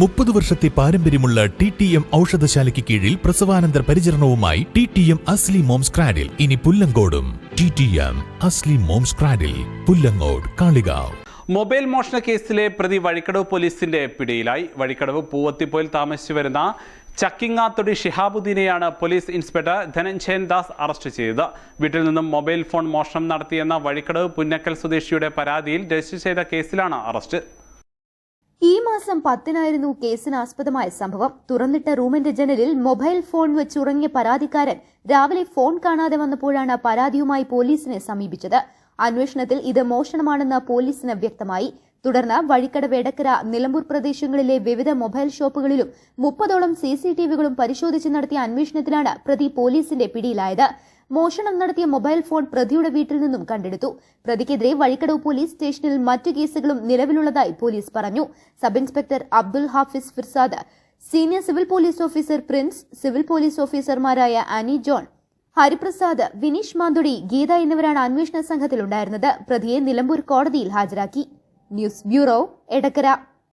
മുപ്പത് വർഷത്തെ പാരമ്പര്യമുള്ള ടി ടി എം ഔഷധശാലയ്ക്ക് കീഴിൽ പ്രസവാനന്തര പരിചരണവുമായി ടി ടി എം അസ്ലി മോംസ് ക്രാഡിൽ ഇനി പുല്ലങ്കോടും. ടി ടി എം അസ്ലി mom's cradle Pullangode Kalikavu. Mobile മോഷണ കേസിലെ പ്രതി വഴിക്കടവ് പോലീസിന്റെ പിടിയിലായി. വഴിക്കടവ് പൂവത്തിപ്പോയിൽ താമസിച്ചു വരുന്ന Chakkingathodi ഷിഹാബുദ്ദീനെയാണ് police inspector Dhananjayan Das arrest ചെയ്തത്. വീട്ടിൽ നിന്നും മൊബൈൽ ഫോൺ മോഷണം നടത്തിയെന്ന വഴിക്കടവ് പുന്നക്കൽ സ്വദേശിയുടെ പരാതിയിൽ രജിസ്റ്റർ ചെയ്ത കേസിലാണ് അറസ്റ്റ്. ഈ മാസം പത്തിനായിരുന്നു കേസിനാസ്പദമായ സംഭവം. തുറന്നിട്ട റൂമിന്റെ ജനലിൽ മൊബൈൽ ഫോൺ വെച്ചുറങ്ങിയ പരാതിക്കാരൻ രാവിലെ ഫോൺ കാണാതെ വന്നപ്പോഴാണ് പരാതിയുമായി പോലീസിനെ സമീപിച്ചത്. അന്വേഷണത്തിൽ ഇത് മോഷണമാണെന്ന് പോലീസിന് വ്യക്തമായി. തുടർന്ന് വഴിക്കടവ് എടക്കര നിലമ്പൂർ പ്രദേശങ്ങളിലെ വിവിധ മൊബൈൽ ഷോപ്പുകളിലും മുപ്പതോളം സി സി ടി വികളും പരിശോധിച്ച് നടത്തിയ അന്വേഷണത്തിലാണ് പ്രതി പോലീസിന്റെ പിടിയിലായത്. മോഷണം നടത്തിയ മൊബൈൽ ഫോൺ പ്രതിയുടെ വീട്ടിൽ നിന്നും കണ്ടെടുത്തു. പ്രതിക്കെതിരെ വഴിക്കടവ് പോലീസ് സ്റ്റേഷനിൽ മറ്റു കേസുകളും നിലവിലുള്ളതായി പോലീസ് പറഞ്ഞു. Sub inspector Abdul Hafiz Firsad senior civil police officer Prince civil police ഓഫീസർമാരായ ആനി ജോൺ ഹരിപ്രസാദ് വിനീഷ് മാന്തുടി ഗീത എന്നിവരാണ് അന്വേഷണ സംഘത്തിലുണ്ടായിരുന്നത്. പ്രതിയെ നിലമ്പൂർ കോടതിയിൽ ഹാജരാക്കി. News bureau Edakkara.